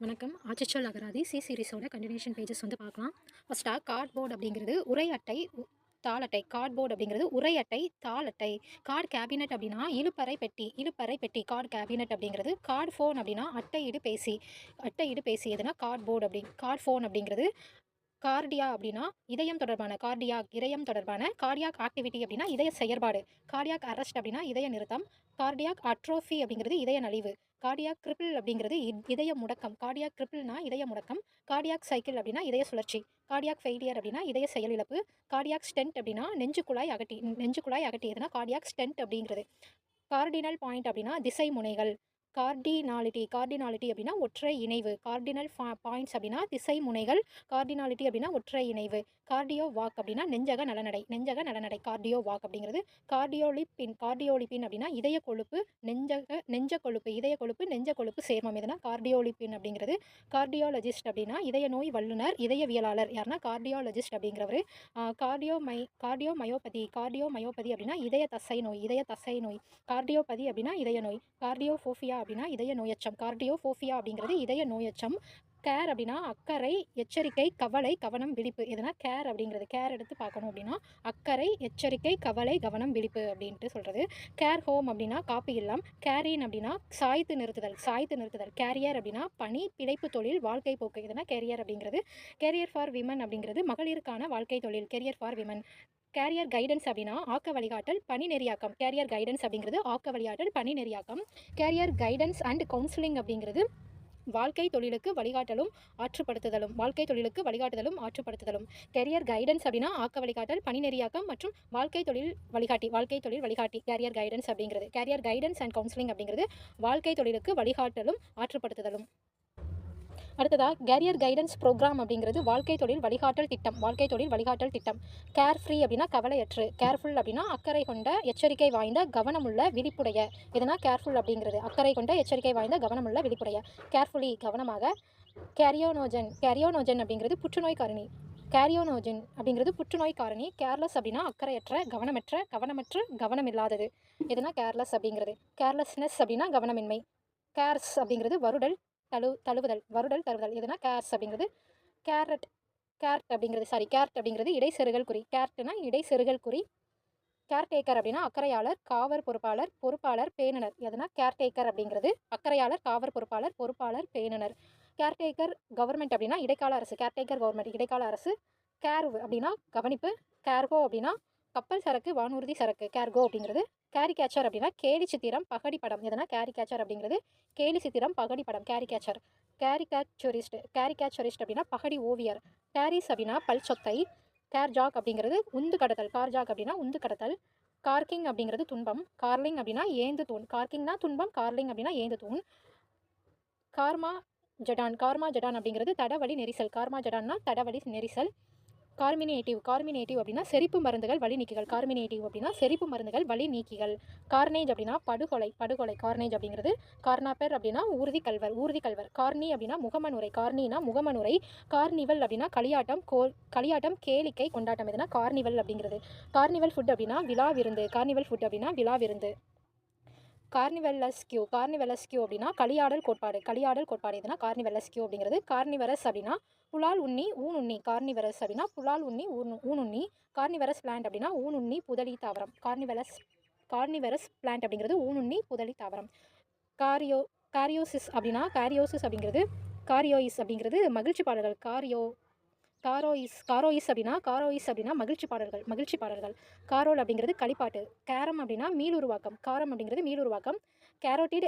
வணக்கம். ஆச்சிச்சல் அகராதி C சீரிஸோட continuation pages வந்து பார்க்கலாம். ஃபஸ்ட்டாக கார்ட்போர்டு அப்படிங்கிறது உரை அட்டை உ- அட்டை. கார்ட்போர்ட் அப்படிங்கிறது உரை அட்டை தாளட்டை கார்டு கேபினெட் அப்படின்னா இழுப்பறை பெட்டி இழுப்பறை பெட்டி. கார்டு கேபினெட் அப்படிங்கிறது கார்டு ஃபோன் அப்படின்னா அட்டையிடு பேசி அட்டையிடு பேசி எதுனா கார்ட்போர்டு அப்படி கார்டு ஃபோன் அப்படிங்கிறது கார்டியா அப்படின்னா இதயம் தொடர்பான கார்டியாக் இதயம் தொடர்பான கார்டியாக் ஆக்டிவிட்டி அப்படின்னா இதய செயற்பாடு. கார்டியாக் அரெஸ்ட் அப்படின்னா இதய நிறுத்தம். கார்டியாக் அட்ரோஃபி அப்படிங்கிறது இதய நலிவு. கார்டியாக் கிரிப்பிள் அப்படிங்கிறது இதய முடக்கம். கார்டியாக் கிரிப்பிள்னா இதய முடக்கம். கார்டியாக் சைக்கிள் அப்படின்னா இதய சுழற்சி. கார்டியாக் ஃபெயிலியர் அப்படின்னா இதய செயலிழப்பு. கார்டியாக் ஸ்டென்ட் அப்படின்னா நெஞ்சு குழாய் அகட்டி நெஞ்சு குழாய் அகட்டியதுன்னா கார்டியாக் ஸ்டென்ட் அப்படிங்கிறது. கார்டினல் பாயிண்ட் அப்படின்னா திசை முனைகள். கார்டினாலிட்டி கார்டினாலிட்டி அப்படின்னா ஒற்றை இணைவு. கார்டினல் பாயிண்ட்ஸ் அப்படின்னா திசை முனைகள். கார்டினாலிட்டி அப்படின்னா ஒற்றை இணைவு. கார்டியோ வாக் அப்படின்னா நெஞ்சக நலநடை நெஞ்சக நலநடை கார்டியோ வாக் அப்படிங்கிறது கார்டியோலிப்பின் கார்டியோலிப்பின் அப்படின்னா இதய கொழுப்பு நெஞ்சக நெஞ்ச கொழுப்பு இதய கொழுப்பு நெஞ்ச கொழுப்பு சேர்மம் எதுனா கார்டியோலிப்பின் அப்படிங்கிறது. கார்டியாலஜிஸ்ட் அப்படின்னா இதய நோய் வல்லுனர் இதயவியலாளர். யாருன்னா கார்டியாலஜிஸ்ட் அப்படிங்கிறவர். Cardio my cardiomyopathy cardiomyopathy அப்படின்னா இதய தசை நோய் இதய தசை நோய். கார்டியோபதி அப்படின்னா இதய நோய். கார்டியோஃபோஃபியா அப்படின்னா இதய நோயச்சம். கார்டியோஃபோஃபியா அப்படிங்கிறது இதய நோயச்சம். கேர் அப்படின்னா அக்கறை எச்சரிக்கை கவலை கவனம் விழிப்பு. எதுனா கேர் அப்படிங்கிறது. கேர் எடுத்து பார்க்கணும் அப்படின்னா அக்கறை எச்சரிக்கை கவலை கவனம் விழிப்பு அப்படின்ட்டு சொல்கிறது கேர் ஹோம் அப்படின்னா காப்பி இல்லம். கேரின் அப்படின்னா சாய்த்து நிறுத்துதல். சாய்த்து நிறுத்துதல். கேரியர் அப்படின்னா பணி பிழைப்பு தொழில் வாழ்க்கை போக்கு. எதுனா கேரியர் அப்படிங்கிறது. கேரியர் ஃபார் விமன் அப்படிங்கிறது மகளிருக்கான வாழ்க்கை தொழில். Career for women career guidance அப்படின்னா ஆக்க வழிகாட்டல் பணி நெறியாக்கம். கேரியர் கைடன்ஸ் அப்படிங்கிறது ஆக்க வழிகாட்டல் பணி நெறியாக்கம். கேரியர் கைடன்ஸ் அண்ட் கவுன்சிலிங் அப்படிங்கிறது வாழ்க்கை தொழிலுக்கு வழிகாட்டலும் ஆற்றுப்படுத்துதலும். வாழ்க்கை தொழிலுக்கு வழிகாட்டுதலும் ஆற்றுப்படுத்துதலும். கெரியர் கைடன்ஸ் அப்படின்னா ஆக்க வழிகாட்டல் பணி நெறியாக்கம் மற்றும் வாழ்க்கை தொழில் வழிகாட்டி வாழ்க்கை தொழில் வழிகாட்டி கேரியர் கைடன்ஸ் அப்படிங்கிறது. கேரியர் கைடன்ஸ் அண்ட் கவுன்சிலிங் அப்படிங்கிறது வாழ்க்கை தொழிலுக்கு வழிகாட்டலும் ஆற்றுப்படுத்துதலும். அடுத்ததாக கேரியர் கைடன்ஸ் ப்ரோக்ராம் அப்படிங்கிறது வாழ்க்கை தொழில் வழிகாட்டல் திட்டம். வாழ்க்கை தொழில் வழிகாட்டல் திட்டம். கேர் ஃப்ரீ அப்படின்னா கவலையற்று கேர்ஃபுல் அப்படின்னா அக்கறை கொண்ட எச்சரிக்கை வாய்ந்த கவனமுள்ள விழிப்புடைய. எதனா கேர்ஃபுல் அப்படிங்கிறது? அக்கறை கொண்ட எச்சரிக்கை வாய்ந்த கவனமுள்ள விழிப்புடைய. கேர்ஃபுல்லி கவனமாக. கேரியோனோஜன் கேரியோனோஜன் அப்படிங்கிறது புற்றுநோய் காரணி. கேரியோனோஜின் அப்படிங்கிறது புற்றுநோய் காரணி. கேர்லெஸ் அப்படின்னா அக்கறையற்ற கவனமற்ற கவனமற்று கவனமில்லாதது. எதுனா கேர்லெஸ் அப்படிங்கிறது? கேர்லெஸ்னஸ் அப்படின்னா கவனமின்மை. கேர்ஸ் அப்படிங்கிறது வருடல் தழு தழுவுதல் வருடல் தழுவுதல் எதுனா கேர்ஸ் அப்படிங்கிறது. கேரட் கேரட் அப்படிங்கிறது சாரி கேரட் அப்படிங்கிறது இடைசெருகல் குறி. கேரட்னா இடைசெருகல் குறி. கேர்டேக்கர் அப்படின்னா அக்கறையாளர் காவர் பொறுப்பாளர் பொறுப்பாளர் பேணுனர். எதுனா கேர்டேக்கர் அப்படிங்கிறது அக்கறையாளர் காவர் பொறுப்பாளர் பொறுப்பாளர் பேணுனர். கேர்டேக்கர் கவர்மெண்ட் அப்படின்னா இடைக்கால அரசு. கேர்டேக்கர் கவர்மெண்ட் இடைக்கால அரசு. கேர்வ் அப்படின்னா கவனிப்பு. கேர்கோ அப்படின்னா கப்பல் சரக்கு வானூர்தி சரக்கு. கேர்கோ அப்படிங்கிறது கேரி கேச்சர் அப்படின்னா கேலி சித்திரம் பகடி படம். எதுனா கேரி கேச்சர் அப்படிங்கிறது கேலி சித்திரம் பகடி படம். கேரி கேச்சர் கேரிகேச்சுரிஸ்ட் கேரிகேச்சுரிஸ்ட் அப்படின்னா பகடி ஓவியர். கேரிஸ் அப்படின்னா பல் சொத்தை. கேர் ஜாக் அப்படிங்கிறது உந்து கடத்தல். கார் ஜாக் அப்படின்னா உந்து கடத்தல். கார்கிங் அப்படிங்கிறது துன்பம். கார்லிங் அப்படின்னா ஏந்து தூண். கார்கிங்னா துன்பம் கார்லிங் அப்படின்னா ஏந்து தூண். கார்மா ஜடான் கார்மா ஜடான் அப்படிங்கிறது தடவழி நெரிசல். கார்மா ஜடான்னா தடவழி நெரிசல். கார்மினேட்டிவ் கார்மினேட்டிவ் அப்படின்னா செரிப்பு மருந்துகள் வழி நீக்கிகள். கார்மினேட்டிவ் அப்படின்னா செரிப்பு மருந்துகள் வழி நீக்கிகள். கார்னேஜ் அப்படின்னா படுகொலை படுகொலை. கார்னேஜ் அப்படிங்கிறது கார்னாப்பர் அப்படின்னா ஊர்தி கல்வர் ஊர்தி கல்வர். கார்னி அப்படின்னா முகமனுரை கார்னினா முகமனுரை. கார்னிவல் அப்படின்னா களியாட்டம் கோ களியாட்டம் கேளிக்கை கொண்டாட்டம். எதுனா கார்னிவல் அப்படிங்கிறது. கார்னிவல் ஃபுட் அப்படின்னா விழா விருந்து கார்னிவல் ஃபுட் அப்படின்னா விழா விருந்து கார்னிவெல்லஸ்கியூ கார்னிவெல்லஸ்கியூ அப்படின்னா களியாடல் கோட்பாடு களியாடல் கோட்பாடு எதுனா கார்னிவெல்லஸ்கியூ அப்படிங்கிறது கார்னிவரஸ் அப்படின்னா புலால் உண்ணி ஊன் உண்ணி கார்னிவரஸ் அப்படின்னா புலால் உண்ணி ஊன் ஊன் உண்ணி கார்னிவரஸ் பிளான்ட் அப்படின்னா ஊன் உண்ணி புதலி தாவரம். கார்னிவெலஸ் கார்னிவரஸ் பிளான்ட் அப்படிங்கிறது ஊன் உண்ணி புதலி தாவரம். காரியோ காரியோசிஸ் அப்படின்னா காரியோசிஸ் அப்படிங்கிறது காரியோயிஸ் அப்படிங்கிறது மகிழ்ச்சி பாடல்கள். காரியோ காரோயிஸ் காரோயிஸ் அப்படின்னா காரோயிஸ் அப்படின்னா மகிழ்ச்சி பாடல்கள் மகிழ்ச்சி பாடல்கள். காரோல் அப்படிங்கிறது களிப்பாட்டு. கேரம் அப்படின்னா மீளுருவாக்கம் காரம் அப்படிங்கிறது மீளுருவாக்கம் கேரோட்டிட்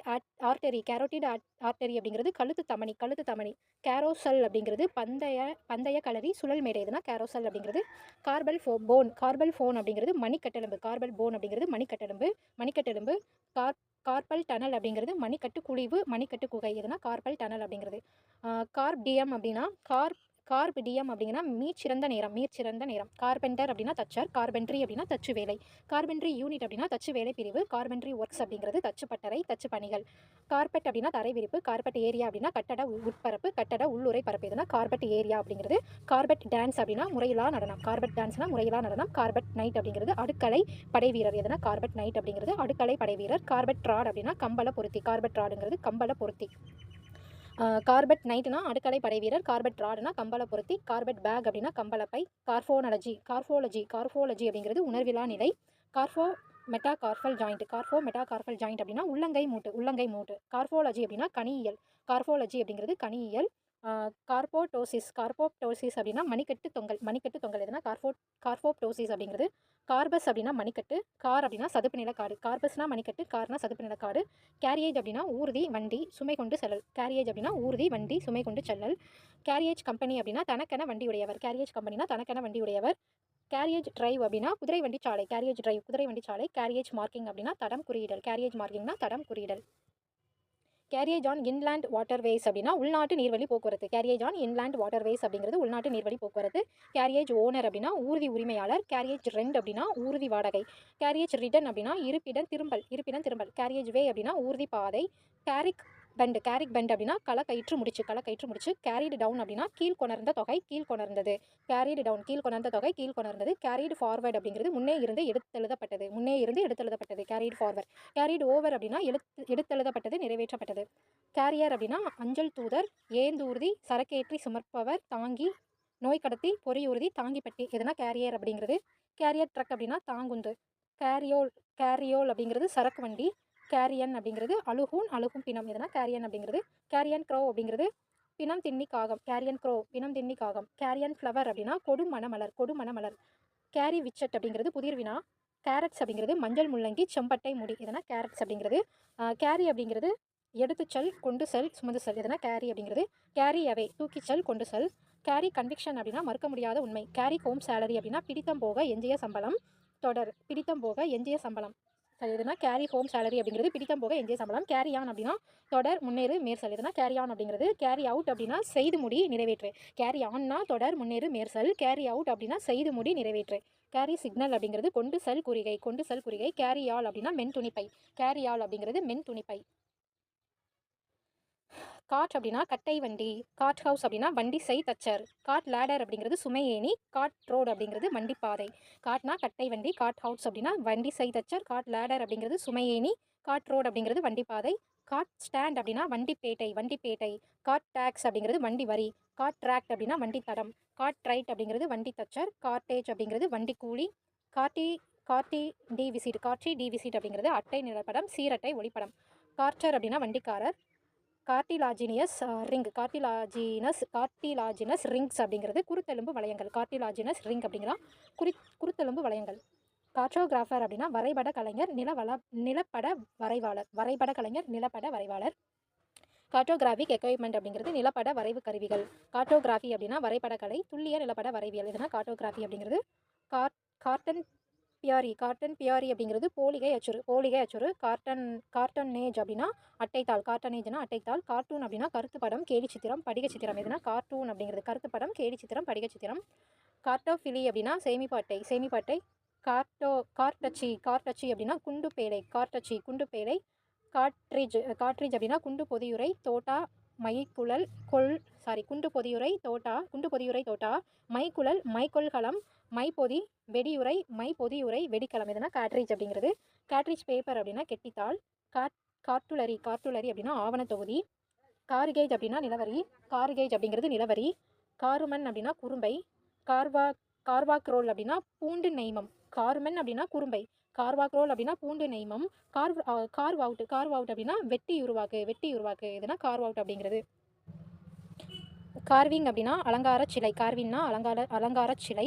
ஆர்டரி கேரோட்டிட் ஆர்டரி அப்படிங்கிறது கழுத்து தமணி கழுத்து தமணி. கேரோசல் அப்படிங்கிறது பந்தய பந்தய கலரி சுழல் மேடை. எதுனா கேரோசல் அப்படிங்கிறது. கார்பல் ஃபோ போன் கார்பல் ஃபோன் அப்படிங்கிறது மணிக்கட்டெலும்பு. கார்பல் போன் அப்படிங்கிறது மணிக்கட்டெலும்பு மணிக்கட்டெலும்பு. கார் கார்பல் டனல் அப்படிங்கிறது மணிக்கட்டு குழிவு மணிக்கட்டு குகை. எதுனா கார்பல் டனல் அப்படிங்கிறது. கார்பிடியம் அப்படின்னா கார் கார்பிடியம் அப்படிங்கன்னா மீச்சிறந்த நேரம் மீச்சிறந்த நேரம். கார்பெண்டர் அப்படின்னா தச்சர் கார்பென்ட்ரி அப்படின்னா தச்சு வேலை. கார்பென்ட்ரி யூனிட் அப்படின்னா தச்சு வேலை பிரிவு கார்பென்ட்ரி ஒர்க்ஸ் அப்படிங்கிறது தச்சு பட்டறை தச்சு பணிகள். கார்பெட் அப்படின்னா தரை விரிப்பு கார்பெட் ஏரியா அப்படின்னா கட்டட உட்பரப்பு கட்டட உள்ளுரை பரப்பு. எதுனா கார்பெட் ஏரியா அப்படிங்கிறது. கார்பெட் டான்ஸ் அப்படின்னா முறையிலா நடனம். கார்பெட் டான்ஸ்னா முறையிலா நடனம். கார்பெட் நைட் அப்படிங்கிறது அடுக்கலை படை வீரர். எதுனா கார்பெட் நைட் அப்படிங்கிறது அடுக்கலை படை வீரர். கார்பெட் ராட் அப்படின்னா கம்பள பொருத்தி. கார்பெட் ராடுங்கிறது கம்பள பொருத்தி. கார்பெட் நைட்டுனா அடுக்கடை படை வீரர் கார்பெட் ராடுனா கம்பள பொருத்தி கார்பெட் பேக் அப்படின்னா கம்பளப்பை கார்ஃபோனலஜி கார்ஃபோலஜி கார்ஃபோலஜி அப்படிங்கிறது உணர்விலா நிலை. Carpometacarpal joint. கார்ஃபோ மெட்டா கார்ஃபல் ஜாயிண்ட் அப்படின்னா உள்ளங்கை மூட்டு உள்ளங்கை மூட்டு. கார்ஃபோலஜி அப்படின்னா கனியியல். கார்ஃபோலஜி அப்படிங்கிறது கனியியல். கார்போட்டோசிஸ் கார்போப்டோசிஸ் அப்படின்னா மணிக்கட்டு தொங்கல் மணிக்கட்டு தொங்கல் எதுனா கார்போ கார்போப்டோசிஸ் அப்படிங்கிறது கார்பஸ் அப்படின்னா மணிக்கட்டு கார் அப்படின்னா சதுப்பு நிலக்காடு கார்பஸ்னா மணிக்கட்டு கார்னா சதுப்பு நிலக்காடு கேரியேஜ் அப்படின்னா ஊர்தி வண்டி சுமை கொண்டு செல்லல். கேரியேஜ் அப்படின்னா ஊர்தி வண்டி சுமை கொண்டு செல்லல். கேரியேஜ் கம்பெனி அப்படின்னா தனக்கென வண்டி உடையவர். கேரியேஜ் கம்பெனினா தனக்கென வண்டி உடையவர். கேரியேஜ் டிரைவ் அப்படின்னா குதிரை வண்டி சாலை. கேரியேஜ் டிரைவ் குதிரை வண்டி சாலை. கேரியேஜ் மார்க்கிங் அப்படின்னா தடம் குறியிடல். கேரியேஜ் மார்க்கிங்னா தடம் குறியிடல். கேரியேஜ் ஆன் இன்லேண்ட் வாட்டர்வேஸ் அப்படின்னா உள்நாட்டு நீர்வழி போக்குவரத்து. கேரியேஜ் ஆன் இன்லேண்ட் வாட்டர்வேஸ் அப்படிங்கிறது உள்நாட்டு நீர்வழி போக்குவரத்து. கேரியேஜ் ஓனர் அப்படின்னா ஊர்தி உரிமையாளர். கேரியேஜ் ரெண்ட் அப்படின்னா ஊர்தி வாடகை. கேரியேஜ் ரிட்டன் அப்படின்னா இருப்பிடம் திரும்பல் இருப்பிடம் திரும்பல். கேரியேஜ் வே அப்படின்னா ஊர்தி பாதை. கேரிக் பெண்டு கேரிக் பெண்ட் அப்படின்னா களை கயிற்று முடிச்சு களை கயிற்று முடிச்சு கேரிடு டவுன் அப்படின்னா கீழ் கொணர்ந்த தொகை கீழ் கொணர்ந்தது. கேரிடு டவுன் கீழ் கொணர்ந்த தொகை கீழ் கொணர்ந்தது. கேரிடு ஃபார்வர்ட் அப்படிங்கிறது முன்னே இருந்து எடுத்தெழுதப்பட்டது. முன்னே இருந்து எடுத்தெழுதப்பட்டது. கேரிடு ஃபார்வர்ட் கேரிடு ஓவர் அப்படின்னா எடுத்து எடுத்தெழுதப்பட்டது நிறைவேற்றப்பட்டது. கேரியர் அப்படின்னா அஞ்சல் தூதர் ஏந்தூர்தி சரக்கேற்றி சுமர்ப்பவர் தாங்கி நோய் கடத்தி பொறியூர்தி தாங்கிப்பட்டி எதுனா கேரியர் அப்படிங்கிறது. கேரியர் ட்ரக் அப்படின்னா தாங்குந்து. கேரியோல் கேரியோல் அப்படிங்கிறது சரக்கு வண்டி. கேரியன் அப்படிங்கிறது அழுகூன் அழுகும் பிணம். எதுனா கேரியன் அப்படிங்கிறது கேரியன் க்ரோ அப்படிங்கிறது பிணம் தின்னி காகம். கேரியன் க்ரோ பிணம் தின்னி காகம். கேரியன் ஃப்ளவர் அப்படின்னா கொடு மணமலர் கொடு மணமலர் கேரி விச்சட் அப்படிங்கிறது புதிர் வினா. கேரட்ஸ் அப்படிங்கிறது மஞ்சள் முள்ளங்கி செம்பட்டை முடி. எதனா கேரட்ஸ் அப்படிங்கிறது கேரி அப்படிங்கிறது எடுத்து செல் கொண்டு செல் சுமந்து செல். எதனா கேரி அப்படிங்கிறது கேரி அவை தூக்கி செல் கொண்டு செல். கேரி கன்விக்ஷன் அப்படின்னா மறுக்க முடியாத உண்மை. கேரி ஹோம் சேலரி அப்படின்னா பிடித்தம் போக எஞ்சிய சம்பளம் தொடர். பிடித்தம் போக எஞ்சிய சம்பளம். சரி எதுனா கேரி ஹோம் சேலரி அப்படிங்கிறது பிடித்தம் போக எங்கே சம்பளம். கேரி ஆன் அப்படின்னா தொடர் முன்னேறு மேற்சல் எதுனா கேரி ஆன் அப்படிங்கிறது. கேரி அவுட் அப்படின்னா செய்து முடி நிறைவேற்று. கேரி ஆன்னா தொடர் முன்னேறு மேற்சல் கேரி அவுட் அப்படின்னா செய்து முடி நிறைவேற்று. கேரி சிக்னல் அப்படிங்கிறது கொண்டு செல் குறிகை கொண்டு செல் குறிகை. கேரி ஆல் அப்படின்னா மென் துணிப்பை. கேரி ஆல் அப்படிங்கிறது மென் துணிப்பை. காட் அப்படின்னா கட்டை வண்டி காட் ஹவுஸ் அப்படின்னா வண்டி செய் தச்சர். காட் லேடர் அப்படிங்கிறது சுமையேணி காட் ரோடு அப்படிங்கிறது வண்டி பாதை. காட்னா கட்டை வண்டி காட் ஹவுஸ் அப்படின்னா வண்டி செய் தச்சர். காட் லேடர் அப்படிங்கிறது சுமையேணி காட் ரோடு அப்படிங்கிறது வண்டி பாதை. காட் ஸ்டாண்ட் அப்படின்னா வண்டி பேட்டை வண்டி பேட்டை. காட் டேக்ஸ் அப்படிங்கிறது வண்டி வரி. காட் ட்ராக்ட் அப்படின்னா வண்டி தடம். காட் ரைட் அப்படிங்கிறது வண்டி தச்சர். கார்டேஜ் அப்படிங்கிறது வண்டி கூலி. கார்டி கார்டி டி விசிட் காட்சி டி விசிட் அப்படிங்கிறது அட்டை நிலப்படம் சீரட்டை ஒளிப்படம். கார்ச்சர் அப்படின்னா வண்டிக்காரர். கார்டிலாஜினியஸ் ரிங். கார்டிலாஜினஸ் கார்டிலாஜினஸ் ரிங்ஸ் அப்படிங்கிறது குருத்தெலும்பு வளையங்கள். கார்டிலாஜினஸ் ரிங் அப்படிங்கிறா குறி குருத்தெலும்பு வளையங்கள். கார்டோகிராஃபர் அப்படின்னா வரைபட கலைஞர் நிலவள நிலப்பட வரைவாளர். வரைபட கலைஞர் நிலப்பட வரைவாளர். கார்ட்டோகிராஃபிக் எக்யூப்மெண்ட் அப்படிங்கிறது நிலப்பட வரைவு கருவிகள். கார்ட்டோகிராஃபி அப்படின்னா வரைபடக்கலை துல்லிய நிலப்பட வரைவியல். இதுனா கார்டோகிராஃபி அப்படிங்கிறது. Car carton pierre carton pierre அப்படிங்கிறது போலிகை அச்சுறு போலிகை அச்சுறு கார்டன் கார்டனேஜ் அப்படின்னா அட்டைத்தாள் கார்டனேஜ்னா அட்டைத்தாள் கார்ட்டூன் அப்படின்னா கருத்து படம் கேலி சித்திரம் படிக சித்திரம் எதுனா கார்ட்டூன் அப்படிங்கிறது கருத்து படம் கேலி சித்திரம் படிக சித்திரம். கார்ட்டோஃபிலி அப்படின்னா சேமிப்பு அட்டை சேமிப்பு அட்டை கார்ட்டோ கார்டச்சி கார்டச்சி அப்படின்னா குண்டு பேலை கார்டச்சி குண்டு பேலை காட்ரிஜ் காட்ரிஜ் அப்படின்னா குண்டு பொதியுரை தோட்டா மைக்குழல் கொள் சாரி குண்டு பொதியுரை தோட்டா குண்டு பொதியுரை தோட்டா மைக்குழல் மைக்கொள்கலம் மைப்பொதி வெடியுரை மை பொதியுரை வெடிக்கலம் எதுனா கேட்ரேஜ் அப்படிங்கிறது. காட்ரிஜ் பேப்பர் அப்படின்னா கெட்டித்தாள் காட் கார்ட்டுலரி கார்ட்டுலரி அப்படின்னா ஆவண தொகுதி கார்கேஜ் அப்படின்னா நிலவரி கார்கேஜ் அப்படிங்கிறது நிலவரி காருமன் அப்படின்னா குறும்பை கார்வா கார்வாக்ரோல் அப்படின்னா பூண்டு நெய்மம் காருமன் அப்படின்னா குறும்பை கார்வாக்ரோல் அப்படின்னா பூண்டு நெய்மம் car carve out carve out அப்படின்னா வெட்டி உருவாக்கு வெட்டி உருவாக்கு இதுனா கார்வ் அவுட் அப்படிங்கிறது. கார்விங் அப்படின்னா அலங்கார சிலை கார்வின்னா அலங்கார அலங்கார சிலை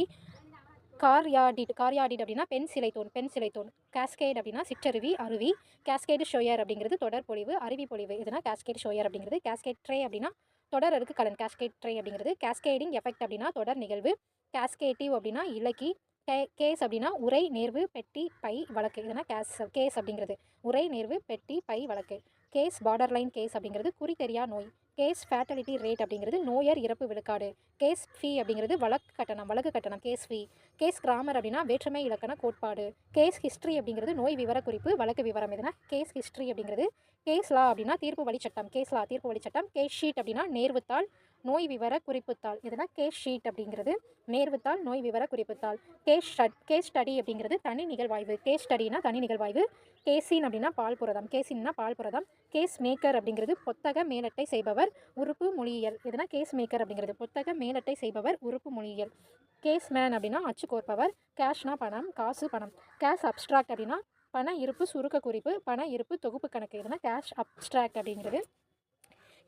கார்யாடிட் கார்யாடிட் அப்படின்னா பெண் சிலை தோன் பெண் சிலை தோன் கேஸ்கேட் அப்படின்னா சிற்றருவி அருவி. கேஸ்கேடு ஷோயர் அப்படிங்கிறது தொடர் பொழிவு அருவி பொழிவு இதுனா கேஸ்கேட் ஷோயர் அப்படிங்கிறது. கேஸ்கேட் ட்ரே அப்படின்னா தொடர் அடுக்கு கலன். கேஸ்கேட் ட்ரே அப்படிங்கிறது. கேஸ்கேடிங் எஃபெக்ட் அப்படின்னா தொடர் நிகழ்வு. கேஸ்கேட்டிவ் அப்படின்னா இலக்கி. கே கேஸ் அப்படின்னா உரை நேர்வு பெட்டி பை வழக்கு. இதுனா கேஸ் கேஸ் அப்படிங்கிறது. உரை நேர்வு பெட்டி பை வழக்கு. கேஸ் பார்டர் லைன் கேஸ் அப்படிங்கிறது குறி தெரியா நோய். கேஸ் ஃபேட்டலிட்டி ரேட் அப்படிங்கிறது நோயர் இறப்பு விழுக்காடு. கேஸ் ஃபீ அப்படிங்கிறது வழக்கு கட்டணம் வழக்கு கட்டணம் கேஸ் ஃபீ. கேஸ் கிராமர் அப்படின்னா வேற்றுமை இலக்கண கோட்பாடு. கேஸ் ஹிஸ்ட்ரி அப்படிங்கிறது நோய் விவரக்குறிப்பு வழக்கு விவரம் எதுனா கேஸ் ஹிஸ்ட்ரி அப்படிங்கிறது. கேஸ் லா அப்படின்னா தீர்ப்பு வழிச்சட்டம் கேஸ் லா தீர்ப்பு வழிச்சட்டம். கேஸ் ஷீட் அப்படின்னா நேர்வுத்தாள். நோய் விவர குறிப்புத்தாள். எதுனா கேஸ் ஷீட் அப்படிங்கிறது. நேர்வுத்தாள் நோய் விவர குறிப்புத்தாள். கேஸ் ஸ்டட் கேஸ் ஸ்டடி அப்படிங்கிறது தனி நிகழ்வாய்வு. கேஸ் ஸ்டடினா தனி நிகழ்வாய்வு. கேசின் அப்படின்னா பால் புரதம். கேசின்னா பால் புரதம். கேஸ் மேக்கர் அப்படிங்கிறது புத்தக மேலட்டை செய்பவர் உறுப்பு மொழியியல். இதுனா கேஸ் மேக்கர் அப்படிங்கிறது. புத்தக மேலட்டை செய்பவர் உறுப்பு மொழியியல். கேஸ் மேன் அப்படின்னா அச்சு கோர்ப்பவர். கேஷ்னா பணம் காசு பணம். கேஷ் அப்ஸ்ட்ராக்ட் அப்படின்னா பண இருப்பு சுருக்க குறிப்பு பண இருப்பு தொகுப்பு கணக்கு. இதுனா கேஷ் அப்ஸ்ட்ராக்ட் அப்படிங்கிறது.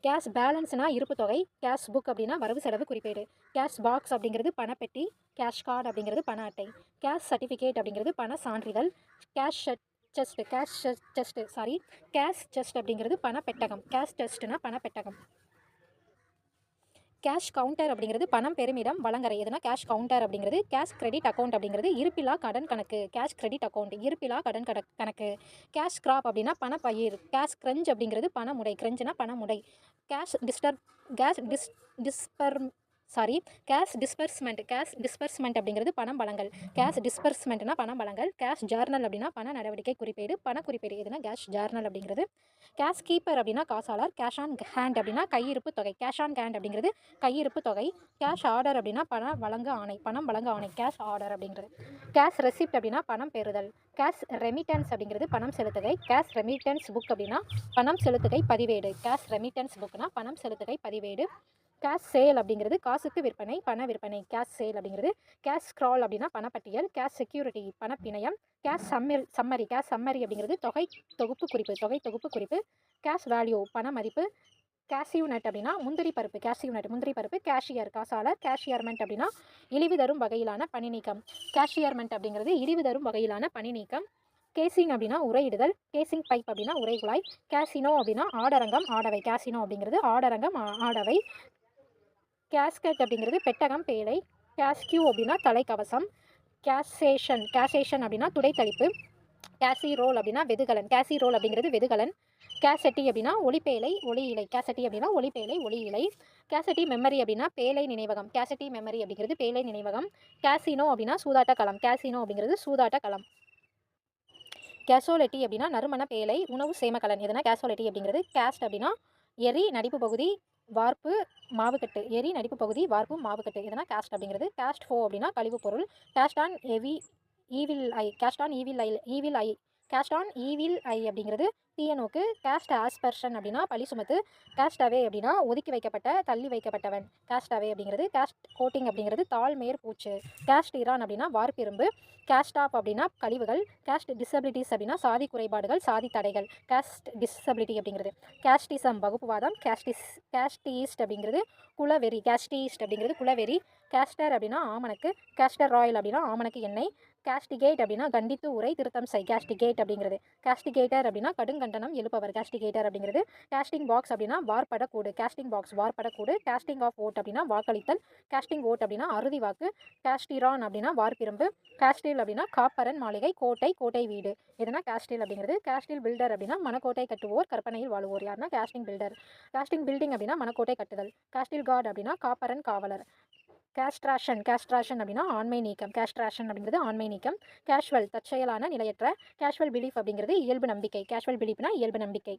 கேஷ் பேலன்ஸ்னால் இருப்பு தொகை கேஷ் புக் அப்படின்னா வரவு செலவு குறிப்பேடு. கேஷ் பாக்ஸ் அப்படிங்கிறது பணப்பெட்டி கேஷ் கார்டு அப்படிங்கிறது பண அட்டை கேஷ் சர்டிஃபிகேட் அப்படிங்கிறது பண சான்றிதழ் cash chest cash chest sorry cash chest அப்படிங்கிறது பணப்பெட்டகம் கேஷ் டெஸ்ட்னா பணப்பெட்டகம் கேஷ் கவுண்டர் அப்படிங்கிறது பணம் பெருமிடம் வழங்கறை. எதுனா கேஷ் கவுண்டர் அப்படிங்கிறது கேஷ் கிரெடிட் அக்கௌண்ட் அப்படிங்கிறது இருப்பிலா கடன் கணக்கு. கேஷ் கிரெடிட் அக்கௌண்ட் இருப்பிலா கடன் கட கணக்கு. கேஷ் கிராப் அப்படின்னா பணப்பயிர். கேஷ் கிரஞ்ச் அப்படிங்கிறது பணமுடை. கிரஞ்சுனா பணமுடை. Cash dister cash dis disbur sorry cash disbursement cash disbursement அப்படிங்கிறது பணம் வழங்கல் கேஷ் டிஸ்பர்ஸ்மெண்ட்னா பணம் வழங்கல் கேஷ் ஜார்னல் அப்படின்னா பண நடவடிக்கை குறிப்பேடு பண குறிப்பேடு. எதுனா கேஷ் ஜார்னல் அப்படிங்கிறது. கேஷ் கீப்பர் அப்படின்னா காசாளர். கேஷ் ஆன் ஹேண்ட் அப்படின்னா கையிருப்பு தொகை. கேஷ் ஆன் ஹேண்ட் அப்படிங்கிறது கையிருப்பு தொகை. கேஷ் ஆர்டர் அப்படின்னா பணம் வழங்க ஆணை பணம் வழங்க ஆணை. கேஷ் ஆர்டர் அப்படிங்கிறது. கேஷ் ரெசிப்ட் அப்படின்னா பணம் பெறுதல். கேஷ் ரெமிட்டன்ஸ் அப்படிங்கிறது பணம் செலுத்துகை. கேஷ் ரெமிட்டன்ஸ் புக் அப்படின்னா பணம் செலுத்துகை பதிவேடு. கேஷ் ரெமிட்டன்ஸ் புக்னா பணம் செலுத்துகை பதிவேடு. கேஷ் சேல் அப்படிங்கிறது காசுக்கு விற்பனை பண விற்பனை. கேஷ் சேல் அப்படிங்கிறது கேஷ் ஸ்க்ரால் அப்படின்னா பணப்பட்டியல் cash security பணப்பிணையம் cash summary summary cash summary அப்படிங்கிறது தொகை தொகுப்பு குறிப்பு தொகை தொகுப்பு குறிப்பு கேஷ் வேல்யூ பண மதிப்பு கேசியூ நட் அப்படின்னா முந்திரி பருப்பு கேசியூ நட் முந்திரி பருப்பு கேஷியர் காசாளர் கேஷியர்மெண்ட் அப்படின்னா இழிவு தரும் வகையிலான பணி நீக்கம். கேஷியர்மெண்ட் அப்படிங்கிறது இழிவு தரும் வகையிலான பணி நீக்கம். கேசிங் அப்படின்னா உரையிடுதல் கேசிங் பைப் அப்படின்னா உரைகுழாய் கேசினோ அப்படின்னா ஆடரங்கம் ஆடவை. கேசினோ அப்படிங்கிறது ஆடரங்கம் ஆடவை. கேஸ்கட் அப்படிங்கிறது பெட்டகம் பேழை கேஸ்கியூ அப்படின்னா தலைக்கவசம் கேசேஷன் கேசேஷன் அப்படின்னா துடைத்தளிப்பு கேசி ரோல் அப்படின்னா வெதுகலன் கேசி ரோல் அப்படிங்கிறது வெதுகலன் கேசட்டி அப்படின்னா ஒளிப்பேலை ஒளி இலை கேசட்டி அப்படின்னா ஒளிப்பேலை ஒளி இலை கேசட்டி மெமரி அப்படின்னா பேலை நினைவகம் கேசட்டி மெமரி அப்படிங்கிறது பேழை நினைவகம் கேசினோ அப்படின்னா சூதாட்ட களம் கேசினோ அப்படிங்கிறது சூதாட்ட களம். கேசோலெட்டி அப்படின்னா நறுமண பேலை உணவு சேமக்கலன் எதுனா கேசோலெட்டி அப்படிங்கிறது கேஸ்ட் அப்படின்னா எரி நடிப்பு பகுதி வார்ப்பு மாவுக்கட்டு எரி நடிப்பு பகுதி வார்ப்பு மாவுக்கட்டு. எதுனா கேஸ்ட் அப்படிங்கிறது. கேஸ்ட் ஃபோ அப்படின்னா கழிவு பொருள். Cast on evi evil eye cast on evil eye evil eye cast on evil eye அப்படிங்கிறது டிஎன்ஓக்கு கேஸ்ட் ஆஸ்பெர்ஷன் அப்படின்னா பழி சுமத்து கேஸ்ட் அவே அப்படின்னா ஒதுக்கி வைக்கப்பட்ட தள்ளி வைக்கப்பட்டவன். கேஸ்ட் அவே அப்படிங்கிறது கேஸ்ட் கோட்டிங் அப்படிங்கிறது தாழ்மேர் பூச்சு. கேஸ்ட் இரான் அப்படின்னா வார்ப்பிரும்பு கேஸ்ட் ஆப் அப்படின்னா கழிவுகள். கேஸ்ட் டிசபிலிட்டிஸ் அப்படின்னா சாதி குறைபாடுகள் சாதி தடைகள். கேஸ்ட் டிசபிலிட்டி அப்படிங்கிறது. கேஸ்டிசம் வகுப்புவாதம். கேஸ்டிஸ் கேஸ்டீஸ்ட் அப்படிங்கிறது குலவெறி. கேஸ்டீஸ்ட் அப்படிங்கிறது குலவெறி. கேஸ்டர் அப்படின்னா ஆமணக்கு. கேஸ்டர் ராயல் அப்படின்னா ஆமணக்கு எண்ணெய். கேஸ்டிகேட் அப்படின்னா கண்டித்து உரை திருத்தம் செய். கேஸ்டிகேட் அப்படிங்கிறது. கேஸ்டிகேட்டர் அப்படின்னா கடுங்கண்டனம் எழுப்பவர். கேஸ்டிகேட்டர் அப்படிங்கிறது கேஸ்டிங் பாக்ஸ் அப்படின்னா வார்படக்கூடு. கேஸ்டிங் பாக்ஸ் வார்படக்கூடு. கேஸ்டிங் ஆஃப் ஓட் அப்படின்னா வாக்களித்தல். கேஸ்டிங் ஓட் அப்படின்னா அறுதி வாக்கு. கேஸ்டிரான் அப்படின்னா வார்ப்பிரும்பு கேஸ்டில் அப்படின்னா காப்பரன் மாளிகை கோட்டை கோட்டை வீடு. எதுனா கேஸ்டில் அப்படிங்கிறது. கேஸ்டில் பில்டர் அப்படின்னா மனக்கோட்டை கட்டுவோர் கற்பனையில் வாழுவோர். யாருன்னா கேஸ்டிங் பில்டர் கேஸ்டிங் பில்டிங் அப்படின்னா மனக்கோட்டை கட்டுதல். கேஸ்டில் கார்டு அப்படின்னா காப்பரன் காவலர். கேஸ்ட்ராஷன் கேஸ்ட்ராஷன் அப்படின்னா ஆண்மை நீக்கம். கேஸ்ட்ராஷன் அப்படிங்கிறது ஆண்மை நீக்கம். கேஷுவல் தற்செயலான நிலையற்ற. கேஷுவல் பிலீஃப் அப்படிங்கிறது இயல்பு நம்பிக்கை. கேஷுவல் பிலீஃப்னா இயல்பு நம்பிக்கை.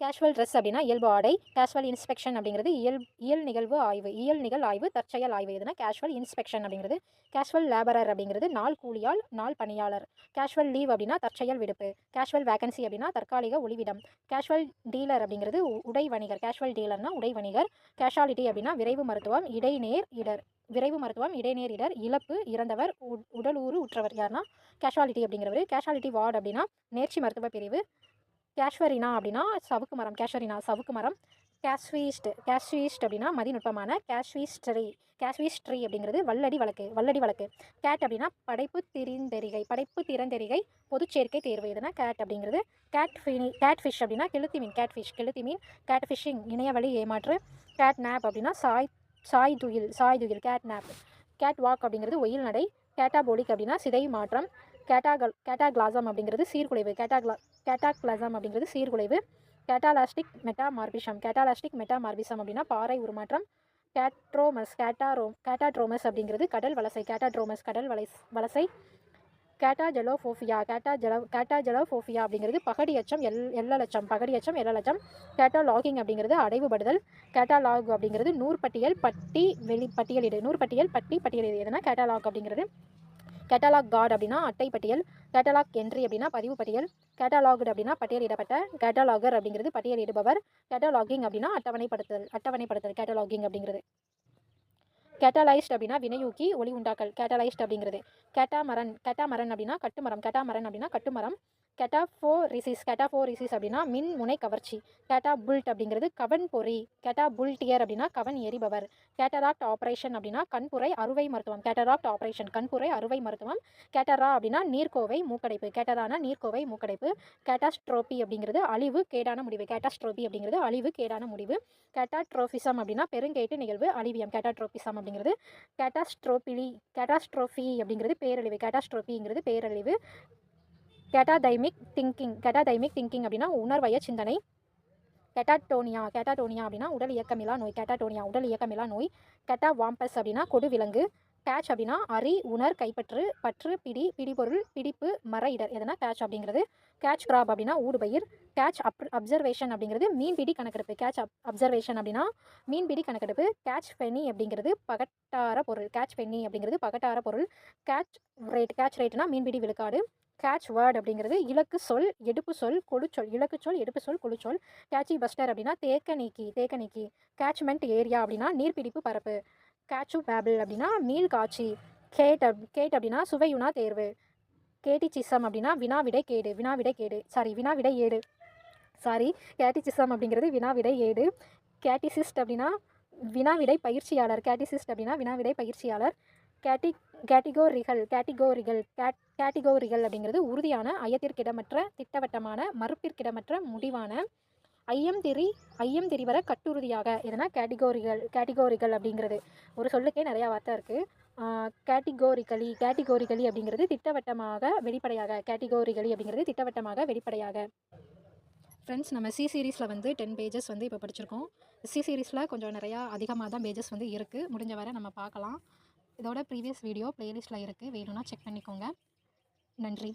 கேஷுவல் ட்ரெஸ் அப்படின்னா இயல்பு ஆடை கேஷுவல் இன்ஸ்பெக்ஷன் அப்படிங்கிறது இயல் இயல் நிகழ்வு ஆய்வு இயல் நிகழ் ஆய்வு தற்செயல் ஆய்வு எதுனா கேஷுவல் இன்ஸ்பெக்ஷன் அப்படிங்கிறது. கேஷுவல் லேபரர் அப்படிங்கிறது நாள் கூலியால் நாள் பணியாளர். கேஷுவல் லீவ் அப்படின்னா தற்செயல் விடுப்பு. கேஷுவல் வேகன்சி அப்படின்னா தற்காலிக ஒளிவிடம். கேஷுவல் டீலர் அப்படிங்கிறது உடை வணிகர். கேஷுவல் டீலர்னா உடை வணிகர். கேஷாலிட்டி அப்படின்னா விரைவு மருத்துவம் இடைநேர் இடர். விரைவு மருத்துவம் இடைநேர் இடர் இழப்பு இறந்தவர் உ- உடலூறு உற்றவர். யாருன்னா கேஷுவாலிட்டி அப்படிங்கிறவர். கேஷுவாலிட்டி வார்டு அப்படின்னா நேர்ச்சி மருத்துவ பிரிவு. கேஷ்வரினா அப்படின்னா சவுக்கு மரம் கேஷ்வரினா சவுக்கு மரம் கேஷ்வீஸ்ட் கேஷ்வீஸ்ட் அப்படின்னா மதிநுட்பமான கேஷ்வீஸ்ட்ரி கேஷ்வீஸ்ட்ரி அப்படிங்கிறது வல்லடி வழக்கு வல்லடி வழக்கு. கேட் அப்படின்னா படைப்பு திரிந்தெரிகை படைப்பு திறந்தெரிகை பொதுச்சேர்க்கை தேர்வு எதுனா கேட் அப்படிங்கிறது. கேட் ஃபினி கேட் ஃபிஷ் அப்படின்னா கெளுத்தி மீன் கேட் ஃபிஷ் கெளுத்தி மீன் கேட் ஃபிஷிங் இணையவழி ஏமாற்று கேட் நேப் அப்படின்னா சாய் சாய் துயில் சாய் துயில் கேட் நேப். கேட் வாக் அப்படிங்கிறது ஒயில் நடை கேட்டாபோலிக் அப்படின்னா சிதை மாற்றம் கேட்டாகல் கேட்டாக்ளாசம் அப்படிங்கிறது சீர்குலைவு. கேட்டாக்லா கேட்டாக்ளாசம் அப்படிங்கிறது சீர்குலைவு. கேட்டாலாஸ்டிக் மெட்டாமார்பிஷம். கேட்டாலாஸ்டிக் மெட்டாமார்பிசம் அப்படின்னா பாறை உருமாற்றம். கேட்ரோமஸ் கேட்டாரோ கேட்டாட்ரோமஸ் அப்படிங்கிறது கடல் வலசை. கேட்டாட்ரோமஸ் கடல் வலை வலசை. கேட்டாஜெலோஃபோஃபியா கேட்டாஜெலோ கேட்டாஜெலோஃபோஃபியா அப்படிங்கிறது பகடியச்சம் எல் எல்லலட்சம் பகடியச்சம் கேட்டா லாகிங் அப்படிங்கிறது அடைவுபடுதல். கேட்டாலாக் அப்படிங்கிறது நூற்பட்டியல் பட்டி வெளி பட்டியலிடு நூற்பட்டியல் பட்டி பட்டியலிடு. எதுனா கேட்டாலாக் அப்படிங்கிறது. கேட்டலாக் கார்டு அப்படின்னா அட்டை பட்டியல் கேட்டலாக் என்ட்ரி அப்படின்னா பதிவு பட்டியல் கேட்டலாக்டு அப்படின்னா பட்டியலிடப்பட்ட கேட்டலாகர் அப்படிங்கிறது பட்டியலிடுபவர் கேட்டலாகிங் அப்படின்னா அட்டவணைப்படுத்தல் அட்டவணைப்படுத்தல் கேட்டலாகிங் அப்படிங்கிறது. கேட்டலைஸ்ட் அப்படின்னா வினையூக்கி ஒளி உண்டாக்கல் கேட்டலைஸ்ட் அப்படிங்கிறது. கேட்டாமரன் கேட்டாமரன் அப்படின்னா கட்டுமரம் கேட்டாமரன் அப்படின்னா கட்டுமரம். கேட்டாஃபோரிசிஸ் கேட்டாஃபோரிசிஸ் அப்படின்னா மின் முனை கவர்ச்சி. கேட்டா புல்ட் அப்படிங்கிறது கவன் பொறி. கேட்டா புல்டியர் அப்படின்னா கவன் எரிபவர். கேட்டராக்ட் ஆப்ரேஷன் அப்படின்னா கண்புரை அறுவை மருத்துவம். கேட்டராக்ட் ஆப்ரேஷன் கண்புரை அறுவை மருத்துவம். கேட்டரா அப்படின்னா நீர்க்கோவை மூக்கடைப்பு. கேட்டரானா நீர்க்கோவை மூக்கடைப்பு. கேட்டாஸ்ட்ரோபி அப்படிங்கிறது அழிவு கேடான முடிவு. கேட்டாஸ்ட்ரோபி அப்படிங்கிறது அழிவு கேடான முடிவு. கேட்டாட்ரோஃபிசம் அப்படின்னா பெருங்கேட்டு நிகழ்வு அழிவியம். கேட்டாட்ரோபிசம் அப்படிங்கிறது கேட்டாஸ்ட்ரோபிலி கேட்டாஸ்ட்ரோஃபி அப்படிங்கிறது பேரழிவு. கேட்டாஸ்ட்ரோபிங்கிறது பேரழிவு. கேட்டாதைமிக் திங்கிங் கேட்டாதைமிக் திங்கிங் அப்படின்னா உணர்வய சிந்தனை. கெட்டாட்டோனியா கேட்டாட்டோனியா அப்படின்னா உடல் இயக்கமில்லா நோய். கேட்டாட்டோனியா உடல் இயக்கமில்லா நோய். கெட்டா வாம்பஸ் அப்படின்னா கொடு விலங்கு கேட்ச் அப்படின்னா அரி உணர் கைப்பற்று பற்று பிடி பிடிபொருள் பிடிப்பு மர இடர். எதனா கேட்ச் அப்படிங்கிறது. கேட்ச் கிராப் அப்படின்னா ஊடுபயிர். கேட்ச் அப் அப்சர்வேஷன் அப்படிங்கிறது மீன்பிடி கணக்கெடுப்பு. கேட்ச் அப் அப்சர்வேஷன் அப்படின்னா மீன்பிடி கணக்கெடுப்பு. கேட்ச் பெனி அப்படிங்கிறது பகட்டார பொருள். கேட்ச் பெனி அப்படிங்கிறது பகட்டார பொருள். கேட்ச் ரேட் கேட்ச் ரேட்னா மீன்பிடி விழுக்காடு. கேட்ச் வேர்ட் அப்படிங்கிறது இலக்கு சொல் எடுப்பு சொல் கொடுச்சொல் இலக்கு சொல் எடுப்பு சொல் கொடுச்சொல் கேட்சி பஸ்டர் அப்படின்னா தேக்க நீக்கி தேக்க நீக்கி கேட்ச்மெண்ட் ஏரியா அப்படின்னா நீர்பிடிப்பு பரப்பு கேட்சு பேபிள் அப்படின்னா மீள் காட்சி கேட் அப் கேட் அப்படின்னா சுவையுணா தேர்வு கேட்டிச்சிசம் அப்படின்னா வினாவிடை கேடு வினாவிடை கேடு சாரி வினாவிடை ஏடு சாரி கேட்டிச்சிசம் அப்படிங்கிறது வினாவிடை ஏடு கேட்டிசிஸ்ட் அப்படின்னா வினாவிடை பயிற்சியாளர் கேட்டிசிஸ்ட் அப்படின்னா வினாவிடை பயிற்சியாளர் கேட்டி கேட்டிகோரிகள் கேட்டிகோரிகள் கேட் கேட்டிகோரிகள் அப்படிங்கிறது உறுதியான ஐயத்திற்கிடமற்ற திட்டவட்டமான மறுப்பிற்கிடமற்ற முடிவான ஐயம் திரி ஐயம் திரிவர கட்டுறுதியாக எதனா கேட்டிகோரிகள் கேட்டிகோரிகள் அப்படிங்கிறது. ஒரு சொல்லுக்கே நிறையா வார்த்தை இருக்குது கேட்டிகோரிக்கலி கேட்டிகோரிகளி அப்படிங்கிறது திட்டவட்டமாக வெளிப்படையாக கேட்டிகோரிகளி அப்படிங்கிறது திட்டவட்டமாக வெளிப்படையாக. ஃப்ரெண்ட்ஸ் நம்ம சி சீரீஸில் வந்து டென் பேஜஸ் வந்து இப்போ படிச்சிருக்கோம். சி சீரீஸில் கொஞ்சம் நிறையா அதிகமாக தான் பேஜஸ் வந்து இருக்குது முடிஞ்ச வரை நம்ம பார்க்கலாம். இதோட ப்ரீவியஸ் வீடியோ ப்ளேலிஸ்ட்டில் இருக்குது வேணும்னா செக் பண்ணிக்கோங்க. நன்றி.